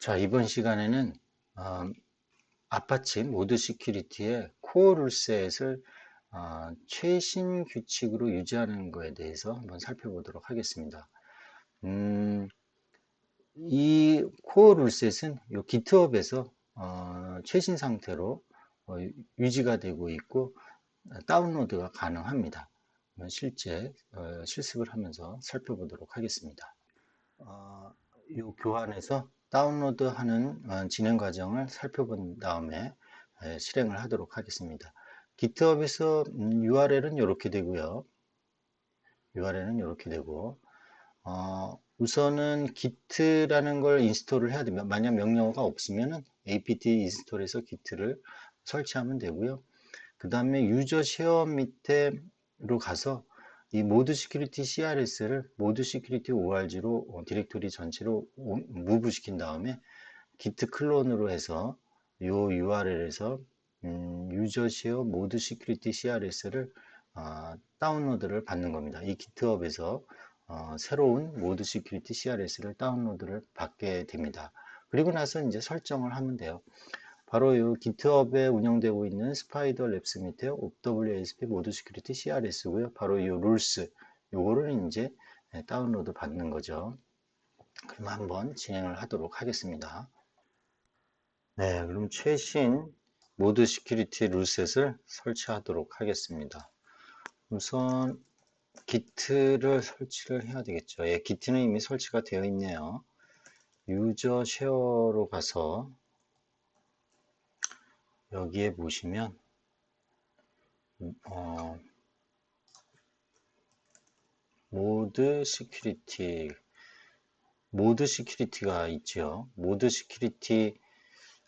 자, 이번 시간에는 어, 아파치 모드 시큐리티의 코어 룰셋을 어, 최신 규칙으로 유지하는 것에 대해서 한번 살펴보도록 하겠습니다. 음, 이 코어 룰셋은 요 GitHub에서 어, 최신 상태로 어, 유지가 되고 있고 다운로드가 가능합니다. 실제 어, 실습을 하면서 살펴보도록 하겠습니다. 어, 이 교환에서 다운로드하는 어, 진행 과정을 살펴본 다음에 실행을 하도록 하겠습니다. GitHub에서 URL은 이렇게 되고요. URL은 이렇게 되고 어, 우선은 git라는 걸 인스톨을 해야 됩니다. 만약 명령어가 없으면 apt 인스톨해서 git를 설치하면 되고요. 그 다음에 유저 쉐어 밑에로 가서 이 모드 시큐리티 CRS를 모드 시큐리티 ORG로 어, 디렉토리 전체로 무브 시킨 다음에 git 클론으로 해서 요 URL에서 음, 유저 시어 모드 시큐리티 CRS를 어, 다운로드를 받는 겁니다. 이 GitHub에서 어, 새로운 모드 시큐리티 CRS를 다운로드를 받게 됩니다. 그리고 나서 이제 설정을 하면 돼요. 바로 이 GitHub에 운영되고 있는 스파이더 랩스 밑에 OWASP 모드 시큐리티 CRS고요. 바로 이 룰스 요거를 이제 다운로드 받는 거죠. 그럼 한번 진행을 하도록 하겠습니다. 네, 그럼 최신 모드 시큐리티 룰셋을 설치하도록 하겠습니다. 우선 git를 설치를 해야 되겠죠. 예, git는 이미 설치가 되어 있네요. 유저 쉐어로 가서 여기에 보시면 어, 모드 시큐리티 모드 시큐리티가 있죠. 모드 시큐리티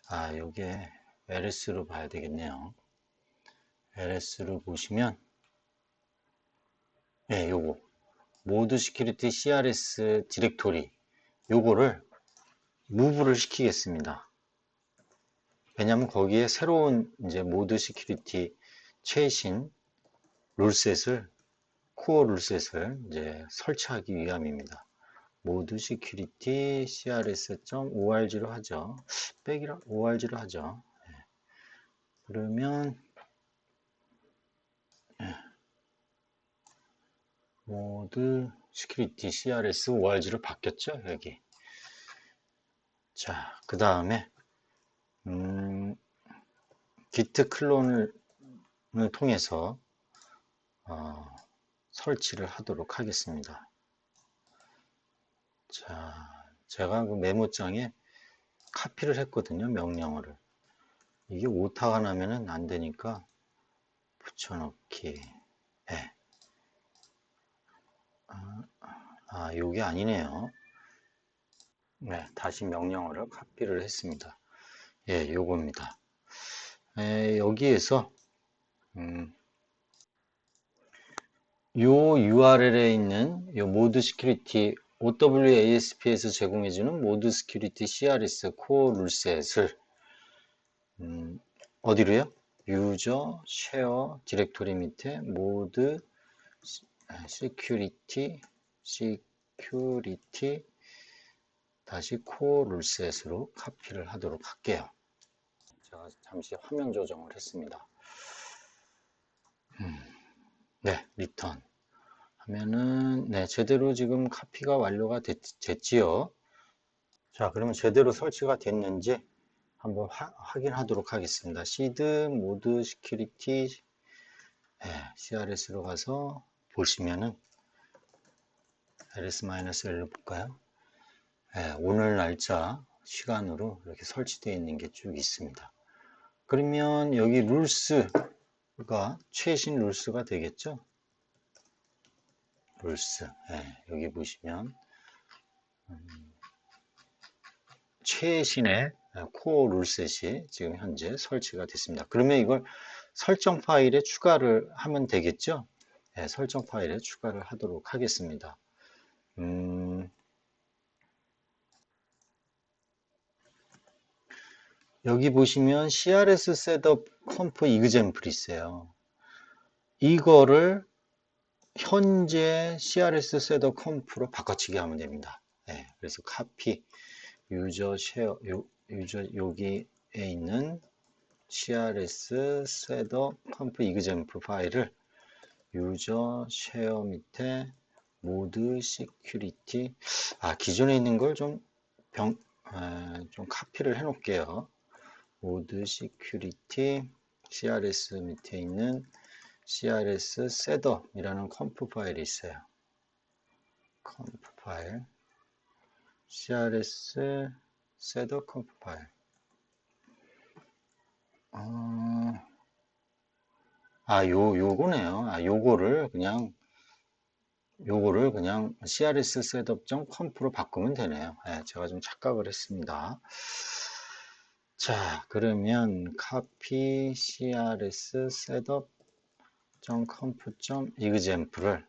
아 요게 LS로 봐야 되겠네요. LS로 보시면 네 요거. 모드 시큐리티 CRS 디렉토리. 요거를 무브를 시키겠습니다 왜냐하면 거기에 새로운 이제 모드 시큐리티 최신 룰셋을 코어 룰셋을 이제 설치하기 위함입니다. 모드 시큐리티 crs.org로 하죠. 백이라 org로 하죠. 네. 그러면 네. 모드 시큐리티 crs org로 바뀌었죠. 여기. 자, 그 다음에 음, git 클론을 통해서 어, 설치를 하도록 하겠습니다. 자, 제가 그 메모장에 카피를 했거든요. 명령어를. 이게 오타가 나면은 안 되니까 붙여넣기. 네. 아, 아, 요게 아니네요. 네, 다시 명령어를 카피를 했습니다. 예, 요겁니다. 에, 여기에서 음, 요 URL에 있는 요 모드 시큐리티 OWASP에서 제공해주는 모드 시큐리티 CRS 코어 룰셋을 음, 어디로요? 유저 쉐어 디렉토리 밑에 모드 시큐리티 시큐리티 다시 코어 룰셋으로 카피를 하도록 할게요. 제가 잠시 화면 조정을 했습니다. 음, 네, 리턴 하면은 네, 제대로 지금 카피가 완료가 됐, 지요 자, 그러면 제대로 설치가 됐는지 한번 화, 확인하도록 하겠습니다. 시드 모드 시큐리티 네, CRS로 가서 보시면은 ls-1을 볼까요? 네, 오늘 날짜 시간으로 이렇게 설치되어 있는 게 쭉 있습니다. 그러면 여기 룰스가 최신 룰스가 되겠죠? 룰스 네, 여기 보시면 음, 최신의 코어 룰셋이 지금 현재 설치가 됐습니다. 그러면 이걸 설정 파일에 추가를 하면 되겠죠? 네, 설정 파일에 추가를 하도록 하겠습니다. 음, 여기 보시면 CRS 셋업 컴프 이그젠플이 있어요. 이거를 현재 CRS 셋업 컴프로 바꿔치기 하면 됩니다. 네, 그래서 카피 유저 쉐어 요, 유저 여기에 있는 CRS 셋업 컴프 이그젠플 파일을 유저 쉐어 밑에 모드 시큐리티 아 기존에 있는 걸좀 병, 아, 좀 카피를 해 놓을게요 모드 시큐리티 CRS 밑에 있는 CRS 셋업이라는 컴프 파일이 있어요 컴프 파일 CRS 셋업 컴프 파일 어, 아, 요, 요거네요. 아, 요거를 그냥, 요거를 그냥 CRS 셋업.comp로 바꾸면 되네요. 예, 제가 좀 착각을 했습니다. 자, 그러면 copy CRS 셋업.conf.example을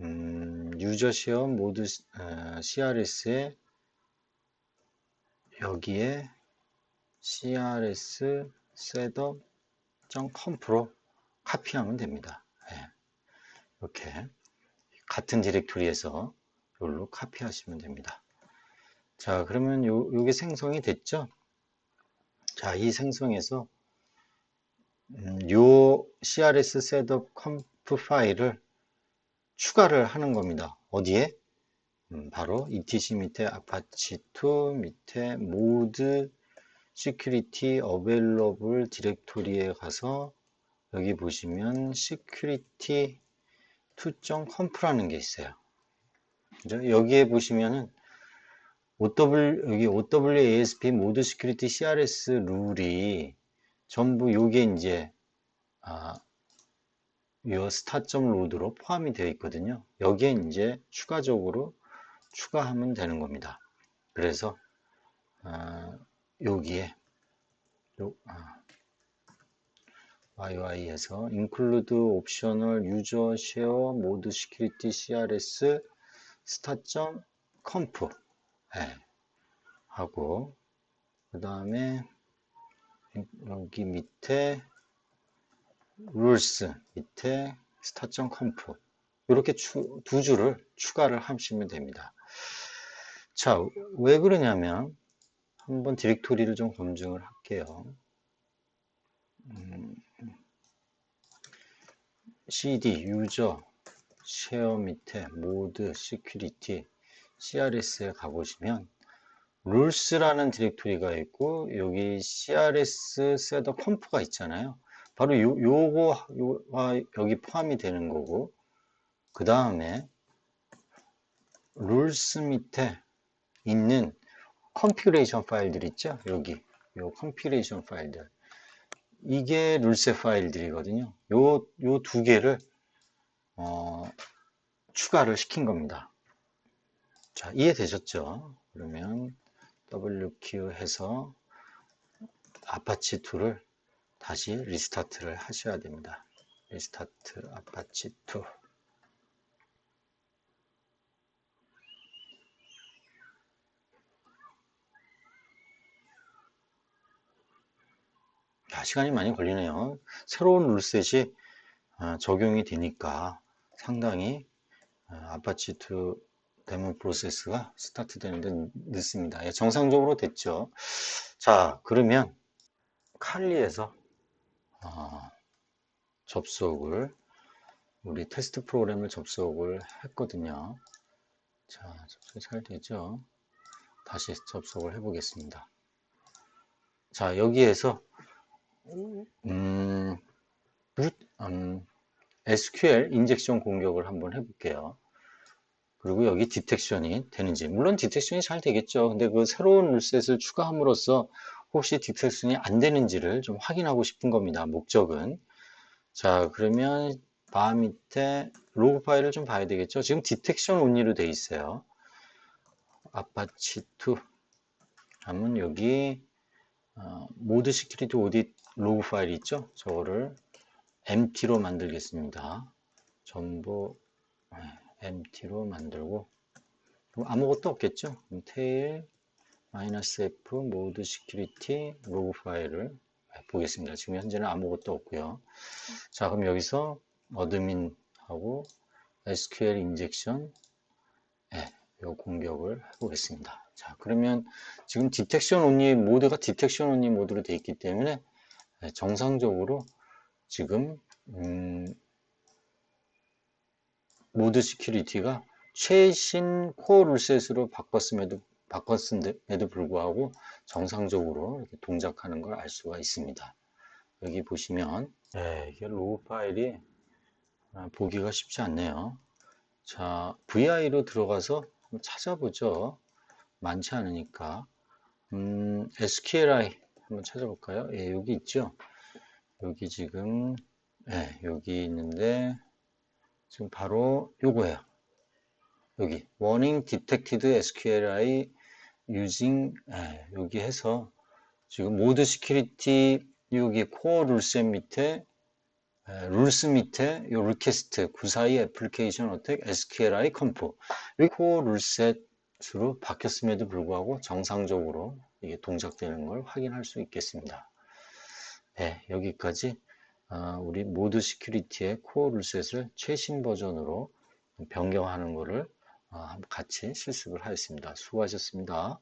음, 유저 시험 모드 어, CRS에 여기에 crs setup.comp로 카피하면 됩니다. 네. 이렇게 같은 디렉토리에서 여기로 카피하시면 됩니다. 자, 그러면 요, 요게 생성이 됐죠? 자, 이 생성에서 음, 요 crs setup conf 파일을 추가를 하는 겁니다. 어디에? 음, 바로 etc 밑에 apache2 밑에 mode security available 디렉토리에 가서 여기 보시면 security 2.conf라는 게 있어요. 그죠? 여기에 보시면은 OW, 여기 OWASP 모드 시큐리티 CRS 룰이 전부 요게 이제 아, 요 스타.점 로드로 포함이 되어 있거든요. 여기에 이제 추가적으로 추가하면 되는 겁니다. 그래서 아, 여기에 요, 아, YY에서 include optional user share mode security CRS stat.conf 네. 하고 그 다음에 여기 밑에 rules 밑에 stat.conf 이렇게 추, 두 줄을 추가를 하시면 됩니다. 자, 왜 그러냐면 한번 디렉토리를 좀 검증을 할게요. 음, cd 유저 쉐어 밑에 모드 시큐리티 CRS에 가보시면 룰스라는 디렉토리가 있고 여기 CRS 셋업 컴프가 있잖아요. 바로 요, 요거와 여기 포함이 되는 거고 그 다음에 룰스 밑에 있는 컨피그레이션 파일들 있죠? 여기 요 컨피그레이션 파일들 이게 룰세 파일들이거든요. 요 요 두 개를 어, 추가를 시킨 겁니다. 자, 이해되셨죠? 그러면 WQ 해서 아파치 2를 다시 리스타트를 하셔야 됩니다. 리스타트 아파치 2 야, 시간이 많이 걸리네요. 새로운 룰셋이 어, 적용이 되니까 상당히 어, 아파치 2 데모 프로세스가 스타트 되는데 늦습니다. 예, 정상적으로 됐죠. 자, 그러면 칼리에서 어, 접속을 우리 테스트 프로그램을 접속을 했거든요. 자, 접속이 잘 되죠. 다시 접속을 해 보겠습니다. 자, 여기에서 음, 음, SQL 인젝션 공격을 한번 해볼게요. 그리고 여기 디텍션이 되는지 물론 디텍션이 잘 되겠죠. 근데 그 새로운 룰셋을 추가함으로써 혹시 디텍션이 안 되는지를 좀 확인하고 싶은 겁니다. 목적은 자 그러면 바 밑에 로그 파일을 좀 봐야 되겠죠. 지금 디텍션 온리로 돼 있어요. 아파치2 하면 여기 어, 모드 시큐리티 오딧 로그 파일 있죠? 저거를 empty로 만들겠습니다. 전부 네, empty로 만들고 아무것도 없겠죠? tail -f 모드 시큐리티 로그 파일을 보겠습니다. 지금 현재는 아무것도 없고요. 자, 그럼 여기서 어드민하고 SQL 인젝션 네, 요 공격을 해보겠습니다. 자, 그러면 지금 디텍션 온리 모드가 디텍션 온리 모드로 되어 있기 때문에 네, 정상적으로 지금 음, 모드 시큐리티가 최신 코어 룰셋으로 바꿨음에도 바꿨음에도 불구하고 정상적으로 이렇게 동작하는 걸 알 수가 있습니다. 여기 보시면 네, 이게 로그 파일이 아, 보기가 쉽지 않네요. 자, VI로 들어가서 한번 찾아보죠. 많지 않으니까. 음, SQLI 한번 찾아볼까요? 예, 여기 있죠. 여기 지금, 예, 여기 있는데, 지금 바로 요거예요. 여기, Warning Detected SQLI Using, 예, 여기 해서, 지금 모드 시큐리티, 여기 코어 룰셋 밑에, 예, 룰스 밑에 요 리퀘스트 942 애플리케이션 어택 SQLI 컴프 이 코어 룰셋으로 바뀌었음에도 불구하고 정상적으로 이게 동작되는 걸 확인할 수 있겠습니다. 네, 여기까지 어, 우리 모드 시큐리티의 코어 룰셋을 최신 버전으로 변경하는 것을 어, 같이 실습을 하였습니다. 수고하셨습니다.